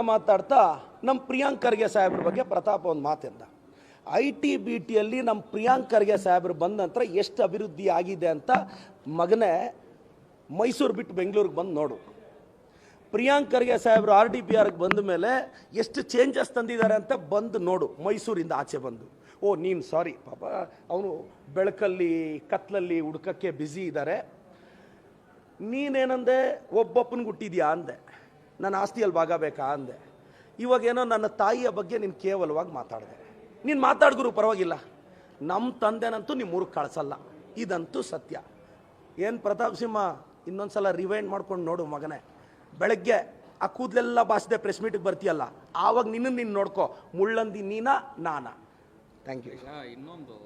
ಮಾತಾಡ್ತಾ ನಮ್ಮ ಪ್ರಿಯಾಂಕ್ ಖರ್ಗೆ ಸಾಹೇಬ್ರ ಬಗ್ಗೆ ಪ್ರತಾಪ್ ಒಂದು ಮಾತಿಂದ ಐ ಟಿ ಬಿ ಟಿಯಲ್ಲಿ ನಮ್ಮ ಪ್ರಿಯಾಂಕ್ ಖರ್ಗೆ ಸಾಹೇಬ್ರು ಬಂದ ನಂತರ ಎಷ್ಟು ಅಭಿವೃದ್ಧಿ ಆಗಿದೆ ಅಂತ ಮಗನೇ ಮೈಸೂರು ಬಿಟ್ಟು ಬೆಂಗಳೂರಿಗೆ ಬಂದು ನೋಡು. ಪ್ರಿಯಾಂಕ್ ಖರ್ಗೆ ಸಾಹೇಬ್ರು ಆರ್ ಡಿ ಪಿ ಆರ್ಗೆ ಬಂದ ಮೇಲೆ ಎಷ್ಟು ಚೇಂಜಸ್ ತಂದಿದ್ದಾರೆ ಅಂತ ಬಂದು ನೋಡು, ಮೈಸೂರಿಂದ ಆಚೆ ಬಂದು. ಓ, ನೀನು ಸಾರಿ ಪಾಪ, ಅವನು ಬೆಳಕಲ್ಲಿ, ಕತ್ಲಲ್ಲಿ, ಹುಡುಕಕ್ಕೆ ಬ್ಯುಸಿ ಇದ್ದಾರೆ ನೀನೇನಂದೆ? ಒಬ್ಬಪ್ಪನಿಗೆ ಹುಟ್ಟಿದ್ಯಾ ಅಂದೆ. ನನ್ನ ಆಸ್ತಿಯಲ್ಲಿ ಭಾಗ ಬೇಕಾ ಅಂದೆ. ಇವಾಗೇನೋ ನನ್ನ ತಾಯಿಯ ಬಗ್ಗೆ ನೀನು ಕೇವಲವಾಗಿ ಮಾತಾಡಿದೆ. ನೀನು ಮಾತಾಡ್ಗುರು ಪರವಾಗಿಲ್ಲ. ನಮ್ಮ ತಂದೆನಂತೂ ನಿಮ್ಮ ಊರಿಗೆ ಕಳಿಸಲ್ಲ. ಇದಂತೂ ಸತ್ಯ. ಏನು ಪ್ರತಾಪ್ ಸಿಂಹ ಇನ್ನೊಂದ್ಸಲ ರಿವೈಂಡ್ ಮಾಡ್ಕೊಂಡು ನೋಡು ಮಗನೇ. ಬೆಳಗ್ಗೆ ಆ ಕೂದಲೆಲ್ಲ ಬಾಸಿದೆ ಪ್ರೆಸ್ ಮೀಟಿಗೆ ಬರ್ತೀಯಲ್ಲ ಆವಾಗ ನಿನ್ನ ನೀನು ನೋಡ್ಕೋ. ಮುಳ್ಳಂದಿ ನೀನಾ ನಾನಾ. ಥ್ಯಾಂಕ್ ಯು ಇನ್ನೊಂದು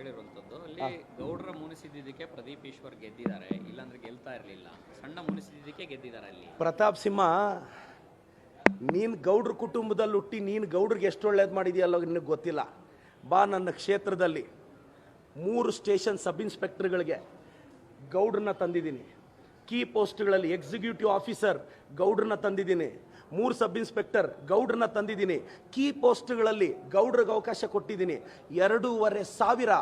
ಇನ್ನೊಂದು ಹೇಳಿರುವಂತದ್ದು ಗೌಡ್ರ ಮುನಿಸಿದ್ದಕ್ಕೆ ಪ್ರದೀಪ್ ಈಶ್ವರ್ ಗೆದ್ದಿದ್ದಾರೆ ಇಲ್ಲಾಂದ್ರೆ ಗೆಲ್ತಾ ಇರಲಿಲ್ಲ. ಸಣ್ಣ ಮುನಿಸಿದ್ದಕ್ಕೆ ಗೆದ್ದಿದ್ದಾರೆ ಅಲ್ಲಿ. ಪ್ರತಾಪ್ ಸಿಂಹ ನೀನು ಗೌಡ್ರ ಕುಟುಂಬದಲ್ಲಿ ಹುಟ್ಟಿ ನೀನು ಗೌಡ್ರಿಗೆ ಎಷ್ಟು ಒಳ್ಳೇದು ಮಾಡಿದೆಯಲ್ಲ ನಿನಗೆ ಗೊತ್ತಿಲ್ಲ. ಬಾ ನನ್ನ ಕ್ಷೇತ್ರದಲ್ಲಿ. ಮೂರು ಸ್ಟೇಷನ್ ಸಬ್ ಇನ್ಸ್ಪೆಕ್ಟರ್ಗಳಿಗೆ ಗೌಡ್ರನ್ನ ತಂದಿದ್ದೀನಿ. ಕೀ ಪೋಸ್ಟ್ಗಳಲ್ಲಿ ಎಕ್ಸಿಕ್ಯೂಟಿವ್ ಆಫೀಸರ್ ಗೌಡ್ರನ್ನ ತಂದಿದ್ದೀನಿ. ಮೂರು ಸಬ್ ಇನ್ಸ್ಪೆಕ್ಟರ್ ಗೌಡ್ರನ್ನ ತಂದಿದ್ದೀನಿ. ಕೀ ಪೋಸ್ಟ್ಗಳಲ್ಲಿ ಗೌಡ್ರಿಗೆ ಅವಕಾಶ ಕೊಟ್ಟಿದ್ದೀನಿ. ಎರಡೂವರೆ ಸಾವಿರ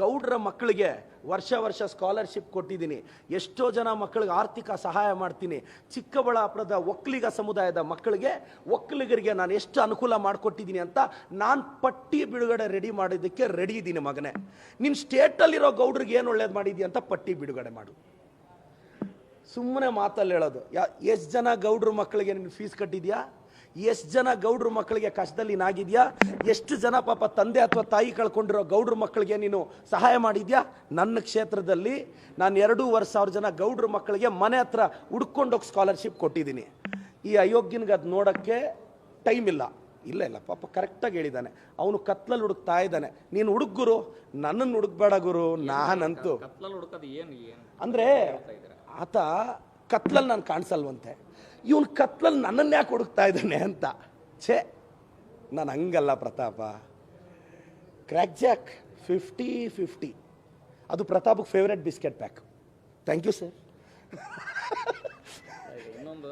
ಗೌಡ್ರ ಮಕ್ಕಳಿಗೆ ವರ್ಷ ವರ್ಷ ಸ್ಕಾಲರ್ಶಿಪ್ ಕೊಟ್ಟಿದ್ದೀನಿ. ಎಷ್ಟೋ ಜನ ಮಕ್ಕಳಿಗೆ ಆರ್ಥಿಕ ಸಹಾಯ ಮಾಡ್ತೀನಿ. ಚಿಕ್ಕಬಳ್ಳಾಪುರದ ಒಕ್ಕಲಿಗ ಸಮುದಾಯದ ಮಕ್ಕಳಿಗೆ ಒಕ್ಕಲಿಗರಿಗೆ ನಾನು ಎಷ್ಟು ಅನುಕೂಲ ಮಾಡಿಕೊಟ್ಟಿದ್ದೀನಿ ಅಂತ ನಾನು ಪಟ್ಟಿ ಬಿಡುಗಡೆ ರೆಡಿ ಮಾಡಿದ್ದಕ್ಕೆ ರೆಡಿ ಇದ್ದೀನಿ ಮಗನೇ. ನಿಮ್ಮ ಸ್ಟೇಟಲ್ಲಿರೋ ಗೌಡ್ರಿಗೆ ಏನು ಒಳ್ಳೇದು ಮಾಡಿದ್ಯಾ ಅಂತ ಪಟ್ಟಿ ಬಿಡುಗಡೆ ಮಾಡು. ಸುಮ್ಮನೆ ಮಾತಲ್ಲಿ ಹೇಳೋದು. ಯಾ ಎಷ್ಟು ಜನ ಗೌಡ್ರ ಮಕ್ಕಳಿಗೆ ನೀನು ಫೀಸ್ ಕಟ್ಟಿದ್ಯಾ? ಎಷ್ಟು ಜನ ಗೌಡ್ರ ಮಕ್ಕಳಿಗೆ ಕಷ್ಟದಲ್ಲಿ ನಾಗಿದ್ಯಾ? ಎಷ್ಟು ಜನ ಪಾಪ ತಂದೆ ಅಥವಾ ತಾಯಿ ಕಳ್ಕೊಂಡಿರೋ ಗೌಡ್ರ ಮಕ್ಕಳಿಗೆ ನೀನು ಸಹಾಯ ಮಾಡಿದ್ಯಾ? ನನ್ನ ಕ್ಷೇತ್ರದಲ್ಲಿ ನಾನು ಎರಡೂವರೆ ಸಾವಿರ ಜನ ಗೌಡ್ರ ಮಕ್ಕಳಿಗೆ ಮನೆ ಹತ್ರ ಹುಡ್ಕೊಂಡೋಗಿ ಸ್ಕಾಲರ್ಶಿಪ್ ಕೊಟ್ಟಿದ್ದೀನಿ. ಈ ಅಯೋಗ್ಯನಿಗೆ ಅದು ನೋಡೋಕ್ಕೆ ಟೈಮ್ ಇಲ್ಲ. ಇಲ್ಲ ಇಲ್ಲ ಪಾಪ ಕರೆಕ್ಟಾಗಿ ಹೇಳಿದ್ದಾನೆ ಅವನು ಕತ್ಲಲ್ಲಿ ಹುಡುಕ್ತಾ ಇದ್ದಾನೆ. ನೀನು ಹುಡುಗ್ಗುರು ನನ್ನನ್ನು ಹುಡುಕ್ಬೇಡ ಗುರು. ನಾನಂತೂ. ಕತ್ಲಲ್ಲಿ ಹುಡುಕೋದು ಏನು ಅಂದ್ರೆ ಆತ ಕತ್ಲಲ್ಲಿ ನಾನು ಕಾಣಿಸಲ್ವಂತೆ. ಇವನು ಕತ್ಲಲ್ಲಿ ನನ್ನನ್ನು ಯಾಕೆ ಹುಡುಕ್ತಾ ಇದ್ದಾನೆ ಅಂತ. ಛೇ, ನಾನು ಹಂಗಲ್ಲ Pratap. Crack jack fifty fifty ಅದು ಪ್ರತಾಪಕ್ಕೆ favourite biscuit pack thank you sir ಇನ್ನೊಂದು